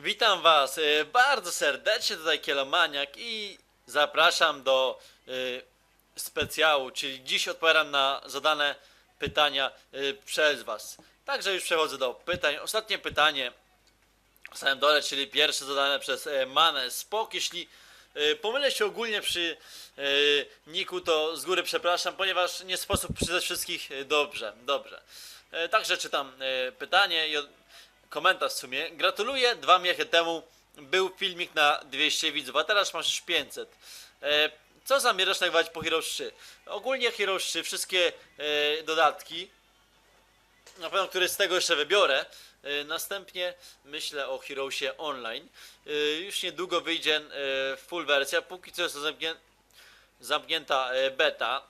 Witam Was e, bardzo serdecznie, tutaj Kielomaniak i zapraszam do e, specjału, czyli dziś odpowiadam na zadane pytania e, przez Was. Także już przechodzę do pytań. Ostatnie pytanie w samym dole, czyli pierwsze zadane przez Manę Spok. Jeśli pomylę się ogólnie przy niku, to z góry przepraszam, ponieważ nie sposób przeczytać wszystkich dobrze. Dobrze. Także czytam pytanie i komentarz w sumie. Gratuluję, dwa miechy temu był filmik na 200 widzów, a teraz masz już 500. E, Co zamierzasz nagrywać po Heroes 3? Ogólnie Heroes 3, wszystkie e, dodatki, na pewno który z tego jeszcze wybiorę. E, Następnie myślę o Heroesie Online. E, Już niedługo wyjdzie e, full wersja, póki co jest to zamknię... zamknięta e, beta.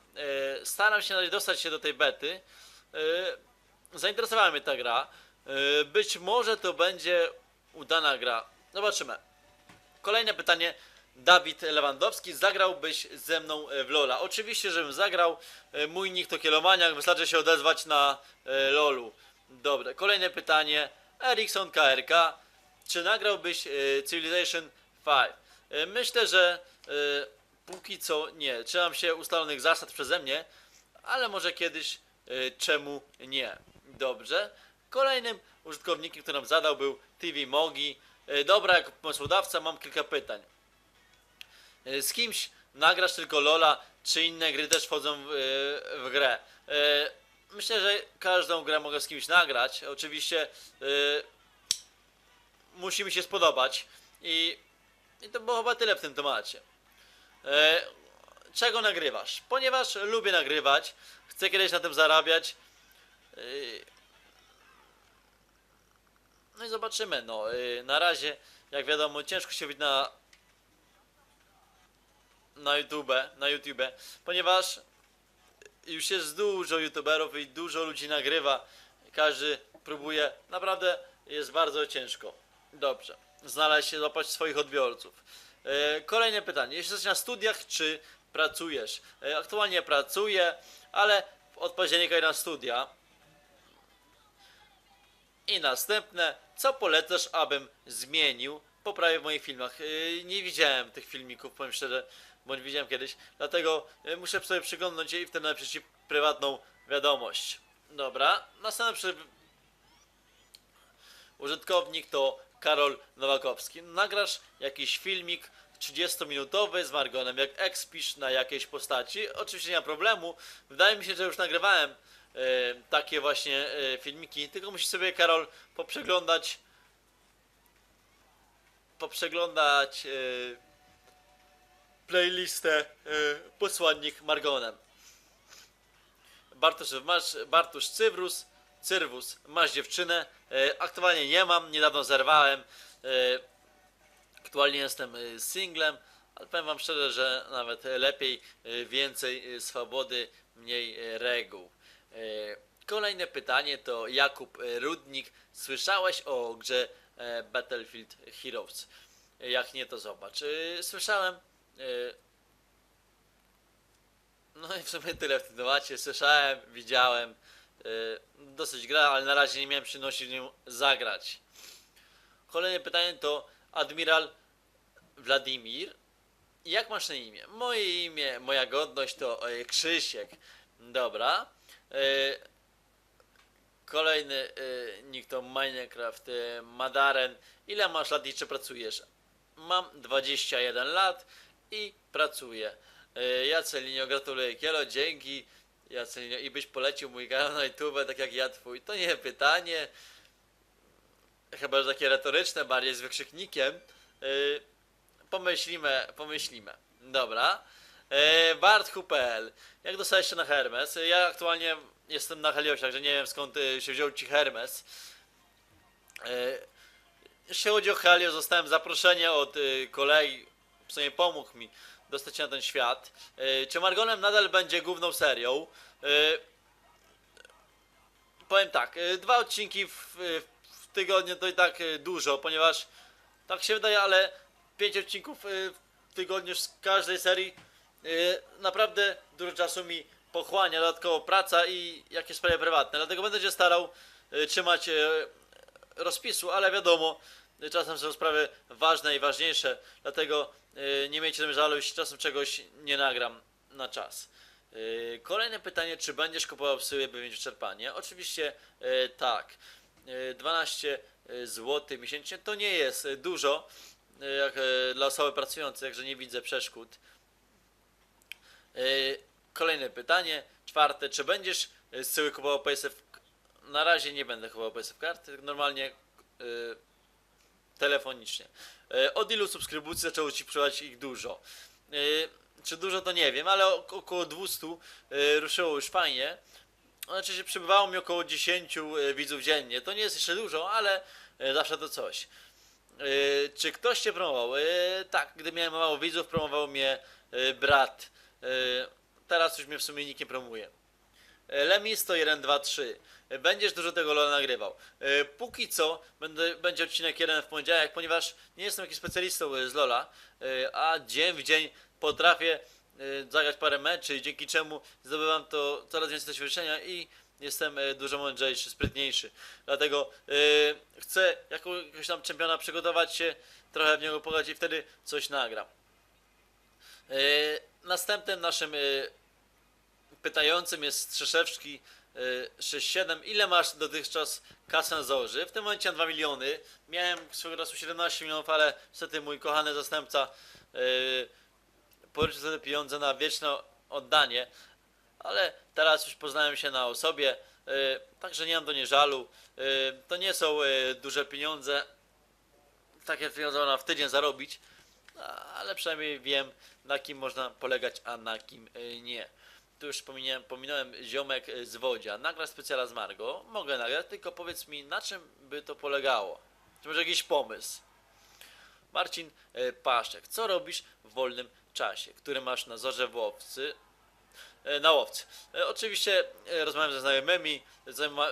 E, Staram się dostać się do tej bety. E, Zainteresowała mnie ta gra. E, Być może to będzie udana gra. Zobaczymy. Kolejne pytanie. Dawid Lewandowski, zagrałbyś ze mną e, w Lola? Oczywiście, żebym zagrał. E, Mój nick to Kielomaniak, wystarczy się odezwać na Lolu. Dobre. Kolejne pytanie. Erikson KRK, czy nagrałbyś Civilization 5? E, Myślę, że póki co nie. Trzymam się ustalonych zasad przeze mnie, ale może kiedyś czemu nie. Dobrze. Kolejnym użytkownikiem, który nam zadał był TV Mogi. E, Dobra, jako pomysłodawca mam kilka pytań. E, Z kimś nagrasz tylko Lola, czy inne gry też wchodzą w, e, w grę? Myślę, że każdą grę mogę z kimś nagrać. Oczywiście musi mi się spodobać i, i to było chyba tyle w tym temacie. Czego nagrywasz? Ponieważ lubię nagrywać, chcę kiedyś na tym zarabiać. No i zobaczymy. No, e, na razie, jak wiadomo, ciężko się być na na YouTube, na YouTube, ponieważ już jest dużo youtuberów i dużo ludzi nagrywa. Każdy próbuje, naprawdę jest bardzo ciężko. Dobrze, znaleźć się, złapać swoich odbiorców. E, kolejne pytanie. Jeśli jesteś na studiach, czy pracujesz? E, aktualnie pracuję, ale od października na studia. I następne, co polecasz, abym zmienił, poprawię w moich filmach? Yy, nie widziałem tych filmików, powiem szczerze, nie widziałem kiedyś, dlatego yy, muszę sobie przyglądnąć i wtedy napiszę ci prywatną wiadomość. Dobra, następny przy... użytkownik to Karol Nowakowski. Nagrasz jakiś filmik 30-minutowy z Margonem, jak expisz na jakiejś postaci. Oczywiście nie ma problemu. Wydaje mi się, że już nagrywałem takie właśnie e, filmiki, tylko musisz sobie Karol poprzeglądać poprzeglądać e, playlistę e, Posłannik Margonem. Bartosz, masz Bartosz Cywrus, Cyrwus, masz dziewczynę. E, aktualnie nie mam, niedawno zerwałem. E, aktualnie jestem e, singlem, ale powiem wam szczerze, że nawet lepiej, e, więcej e, swobody, mniej e, reguł. E, Kolejne pytanie to Jakub e, Rudnik. Słyszałeś o grze e, Battlefield Heroes? Jak nie, to zobacz. Słyszałem. No i w sumie tyle w tym temacie. Słyszałem, widziałem. Dosyć gra, ale na razie nie miałem przyjemności w nią zagrać. Kolejne pytanie to Admiral Wladimir. Jak masz na imię? Moje imię, moja godność to Krzysiek. Dobra. E, Kolejny e, nick to Minecraft e, Madaren. Ile masz lat i czy pracujesz? Mam 21 lat i pracuję. Jacelinio, gratuluję Kielo, dzięki. Jacelinio, i byś polecił mój kanał na YouTube, tak jak ja twój. To nie pytanie. Chyba, że takie retoryczne, bardziej z wykrzyknikiem. Pomyślimy, pomyślimy. Dobra. E, Barthu.pl Jak dostałeś się na Hermes? Ja aktualnie jestem na Heliosie, także nie wiem skąd e, się wziął ci Hermes. E, Jeśli chodzi o Helios, zostałem zaproszenie od kolegi, w sumie pomógł mi dostać się na ten świat. Czy Margonem nadal będzie główną serią? Powiem tak, dwa odcinki w, w tygodniu to i tak dużo, ponieważ tak się wydaje, ale pięć odcinków w tygodniu z każdej serii naprawdę dużo czasu mi pochłania, dodatkowo praca i jakieś sprawy prywatne. Dlatego będę się starał y, trzymać y, rozpisu, ale wiadomo, y, czasem są sprawy ważne i ważniejsze, dlatego y, nie miejcie tym żalu, jeśli czasem czegoś nie nagram na czas. Y, Kolejne pytanie, czy będziesz kupował psyły, by mieć wyczerpanie? Oczywiście y, tak. Y, 12 zł miesięcznie to nie jest y, dużo y, jak, y, dla osoby pracującej, także nie widzę przeszkód. Y, Kolejne pytanie, czwarte, czy będziesz y, z syły kupował PSF? Na razie nie będę kupował PSF karty, normalnie y, telefonicznie. Od ilu subskrybucji zaczęło Ci przybywać ich dużo? Czy dużo to nie wiem, ale ok- około 200 y, ruszyło już fajnie. Znaczy się przybywało mi około 10 y, widzów dziennie. To nie jest jeszcze dużo, ale zawsze to coś. Czy ktoś Cię promował? Tak, gdy miałem mało widzów, promował mnie brat. Y, Teraz już mnie w sumie nikt nie promuje. E, Lemis to 1, 2, 3. E, Będziesz dużo tego LoL nagrywał. E, Póki co będę, będzie odcinek jeden w poniedziałek, ponieważ nie jestem jakimś specjalistą e, z LoLa, e, a dzień w dzień potrafię e, zagrać parę meczy, dzięki czemu zdobywam to coraz więcej doświadczenia i jestem e, dużo mądrzejszy, sprytniejszy. Dlatego e, chcę jako, jakiegoś tam czempiona przygotować się, trochę w niego pograć i wtedy coś nagram. E, Następnym naszym e, pytającym jest Strzeszewski y, 67. Ile masz dotychczas kasę Zorzy? W tym momencie mam 2 miliony. Miałem swego czasu 17 milionów, ale niestety mój kochany zastępca y, pożyczył te pieniądze na wieczne oddanie. Ale teraz już poznałem się na osobie, y, także nie mam do niej żalu. Y, to nie są y, duże pieniądze. Takie pieniądze można w tydzień zarobić, ale przynajmniej wiem na kim można polegać, a na kim y, nie. Tu już pominąłem, pominąłem ziomek z Wodzia. Nagra specjala z Margo. Mogę nagrać, tylko powiedz mi, na czym by to polegało? Czy może jakiś pomysł? Marcin y, Paszek. Co robisz w wolnym czasie, który masz na zorze w łowcy? Y, Na łowcy. Oczywiście rozmawiam ze znajomymi,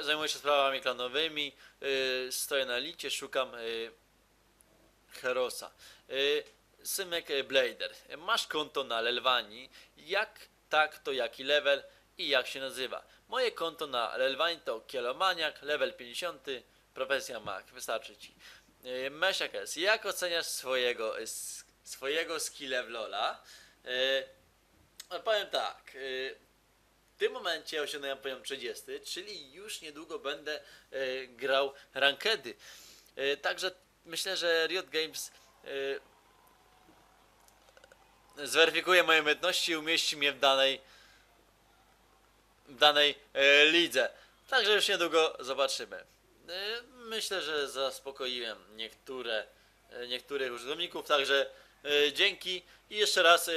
zajmuję się sprawami klanowymi, stoję na licie, szukam Herosa. Symek Blader. Masz konto na Lelwani. Jak tak, to jaki level i jak się nazywa? Moje konto na Lelwani to Kielomaniak, level 50, profesja Mac. Wystarczy ci. Y, Mesiak S. Jak oceniasz swojego, swojego skilla w Lola? Y, no, powiem tak. y, w tym momencie osiągnąłem poziom 30, czyli już niedługo będę grał rankedy. Także myślę, że Riot Games zweryfikuje moje umiejętności i umieści mnie w danej w danej e, lidze. Także już niedługo zobaczymy. E, myślę, że zaspokoiłem niektóre e, niektórych użytkowników, także e, dzięki i jeszcze raz e,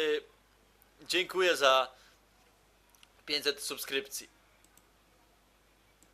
dziękuję za 500 subskrypcji.